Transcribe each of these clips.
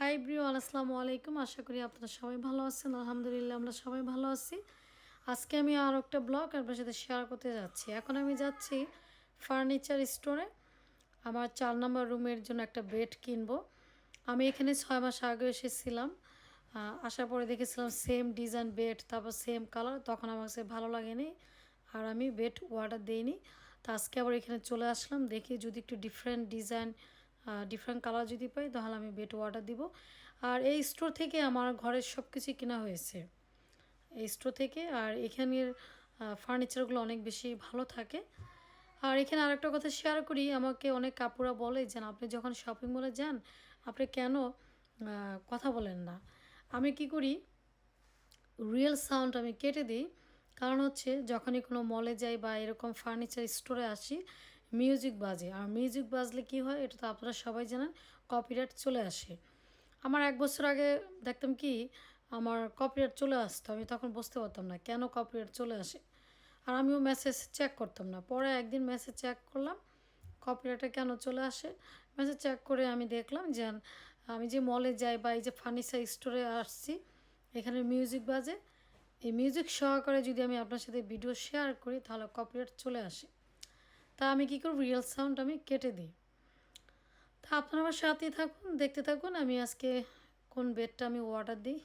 High ব্রিওয়ান আসসালামু আলাইকুম। আশা করি আপনারা সবাই ভালো আছেন। আলহামদুলিল্লাহ, আমরা সবাই ভালো আছি। আজকে আমি আর একটা ব্লগ আপনার সাথে শেয়ার করতে যাচ্ছি। এখন আমি যাচ্ছি ফার্নিচার স্টোরে আমার চার নম্বর রুমের জন্য একটা বেড কিনবো। আমি এখানে ছয় মাস আগে এসেছিলাম। আসার পরে দেখেছিলাম সেম ডিজাইন বেড তারপর সেম কালার তখন আমার কাছে ভালো লাগেনি আর আমি বেড অর্ডার দিইনি। তো আজকে আবার এখানে চলে আসলাম। দেখি যদি একটু ডিফারেন্ট ডিজাইন ডিফারেন্ট কালার যদি পাই, তাহলে আমি বেড অর্ডার দিব। আর এই স্টোর থেকে আমার ঘরের সব কিছুই কেনা হয়েছে। এই স্টোর থেকে, আর এখানের ফার্নিচারগুলো অনেক বেশি ভালো থাকে। আর এখানে আরেকটা কথা শেয়ার করি, আমাকে অনেক কাপুরা বলে যে, আপনি যখন শপিং মলে যান, আপনি কেন কথা বলেন না? আমি কি করি রিয়েল সাউন্ড আমি কেটে দিই। কারণ হচ্ছে, যখনই কোনো মলে যাই বা এরকম ফার্নিচার স্টোরে আসি মিউজিক বাজে। আর মিউজিক বাজলে কি হয়, এটা তো আপনারা সবাই জানেন কপিরাইট চলে আসে। আমার এক বছর আগে দেখতাম কি, আমার কপিরাইট চলে আসতো, আমি তখন বুঝতে পারতাম না কেন কপিরাইট চলে আসে। আর আমিও মেসেজ চেক করতাম না। পরে একদিন মেসেজ চেক করলাম কপিরাইটটা কেন চলে আসে? মেসেজ চেক করে আমি দেখলাম যে, আমি যে মলে যাই বা এই যে ফার্নিচার স্টোরে আসছি, এখানে মিউজিক বাজে। এই মিউজিক সহকারে যদি আমি আপনার সাথে ভিডিও শেয়ার করি, তাহলে কপিরাইট চলে আসে। তা আমি কী করব রিয়েল সাউন্ড আমি কেটে দিই? তা আপনারা আমার সাথেই থাকুন, দেখতে থাকুন। আমি আজকে কোন বেডটা আমি অর্ডার দিই?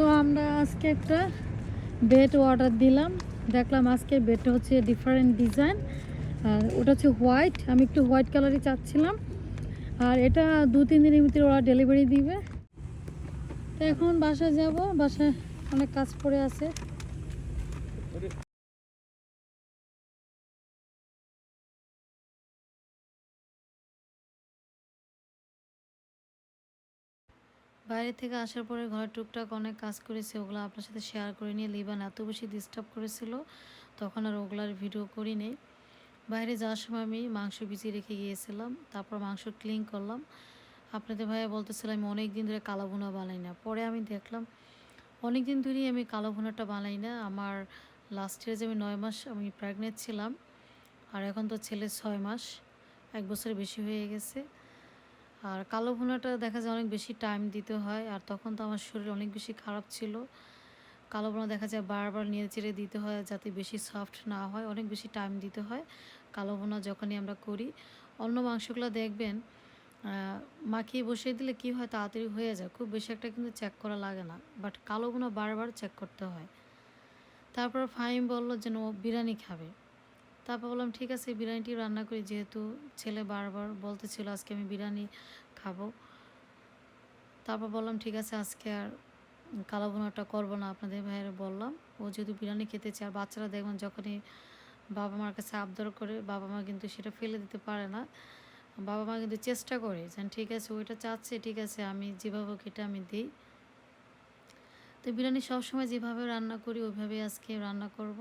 সো আমরা আজকে একটা বেড অর্ডার দিলাম। দেখলাম আজকে বেডটা হচ্ছে ডিফারেন্ট ডিজাইন আর ওটা হচ্ছে হোয়াইট আমি একটু হোয়াইট কালারই চাচ্ছিলাম। আর এটা দু তিন দিনের ভিতরে ওরা ডেলিভারি দিবে। তো এখন বাসায় যাব। বাসায় অনেক কাজ পড়ে আছে। বাইরে থেকে আসার পরে ঘরে টুকটাক অনেক কাজ করেছে, ওগুলো আপনার সাথে শেয়ার করে নিয়ে লিবান এত বেশি ডিস্টার্ব করেছিল, তখন আর ওগুলার ভিডিও করি নেই বাইরে যাওয়ার সময় আমি মাংস ভিজিয়ে রেখে গিয়েছিলাম, তারপর মাংস ক্লিন করলাম। আপনাদের ভাইয়া বলতেছিলাম আমি অনেক দিন ধরে কালো ভুনা বানাই না। পরে আমি দেখলাম অনেক দিন ধরেই আমি কালো ভুনাটা বানাই না। আমার লাস্ট ইয়ার যে আমি নয় মাস আমি প্রেগনেন্ট ছিলাম, আর এখন তো ছেলে ছয় মাস, এক বছর বেশি হয়ে গেছে। আর কালো ভুনাটা দেখা যায় অনেক বেশি টাইম দিতে হয়, আর তখন তো আমার শরীর অনেক বেশি খারাপ ছিল। কালো ভুনা দেখা যায় বারবার নেড়ে চেড়ে দিতে হয় যাতে বেশি সফট না হয়, অনেক বেশি টাইম দিতে হয় কালো ভুনা যখনই আমরা করি। অন্য মাংসগুলো দেখবেন মাখিয়ে বসিয়ে দিলে কি হয় তাড়াতাড়ি হয়ে যায়, খুব বেশি একটা কিন্তু চেক করা লাগে না বাট কালো ভুনা বারবার চেক করতে হয়। তারপর ফাইম বলল যেন বিরিয়ানি খাবে। তারপর বললাম, ঠিক আছে, বিরিয়ানিটি রান্না করি, যেহেতু ছেলে বারবার বলতেছিল আজকে আমি বিরিয়ানি খাব। তারপর বললাম, ঠিক আছে, আজকে আর কালো ভুনাটা করব না। আপনাদের ভাইয়েরা বললাম, ও যেহেতু বিরিয়ানি খেতে চায়, আর বাচ্চারা দেখবেন যখনই বাবা মার কাছে আবদার করে, বাবা মা কিন্তু সেটা ফেলে দিতে পারে না। বাবা মা কিন্তু চেষ্টা করে, যেন ঠিক আছে ওইটা চাচ্ছে, ঠিক আছে, আমি যেভাবে এটা আমি দিই। তো বিরিয়ানি সবসময় যেভাবে রান্না করি ওইভাবে আজকে রান্না করব।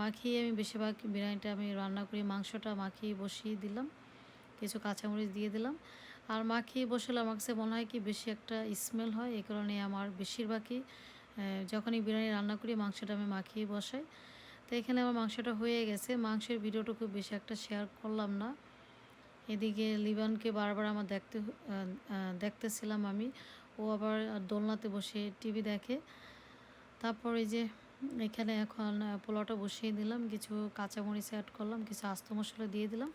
মাখিয়ে আমি বেশিরভাগ বিরিয়ানিটা আমি রান্না করি, মাংসটা মাখিয়ে বসিয়ে দিলাম, কিছু কাঁচামরিচ দিয়ে দিলাম। আর মাখিয়ে বসালে আমার কাছে মনে হয় কি বেশি একটা স্মেল হয়, এই কারণে আমার বেশিরভাগই যখনই বিরিয়ানি রান্না করি মাংসটা আমি মাখিয়ে বসাই। তো এখানে আমার মাংসটা হয়ে গেছে, মাংসের ভিডিওটা খুব বেশি একটা শেয়ার করলাম না। এদিকে লিবানকে বারবার আমার দেখতে দেখতেছিলাম আমি, ও আবার দোলনাতে বসে টিভি দেখে। তারপর এই যে এখানে এখন পোলাওটা বসিয়ে দিলাম, কিছু কাঁচামরিচ অ্যাড করলাম, কিছু আস্ত মশলা দিয়ে দিলাম,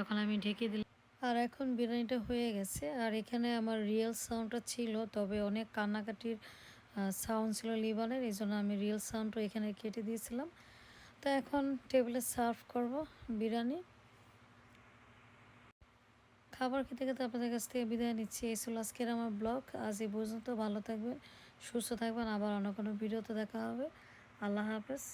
এখন আমি ঢেকে দিলাম। আর এখন বিরিয়ানিটা হয়ে গেছে, আর এখানে আমার রিয়েল সাউন্ডটা ছিল, তবে অনেক কান্নাকাটির সাউন্ড ছিল লিবানের, এই জন্য আমি রিয়েল সাউন্ডটা এখানে কেটে দিয়েছিলাম। তো এখন টেবিলে সার্ভ করব বিরিয়ানি। খাবার খেতে খেতে আপনাদের কাছ থেকে বিদায় নিচ্ছি। এই ছিল আজকের আমার ব্লগ। আজ এই পর্যন্ত ভালো থাকবেন, সুস্থ থাকবেন। আবার অন্য কোনো ভিডিওতে দেখা হবে। আল্লাহ হাফেজ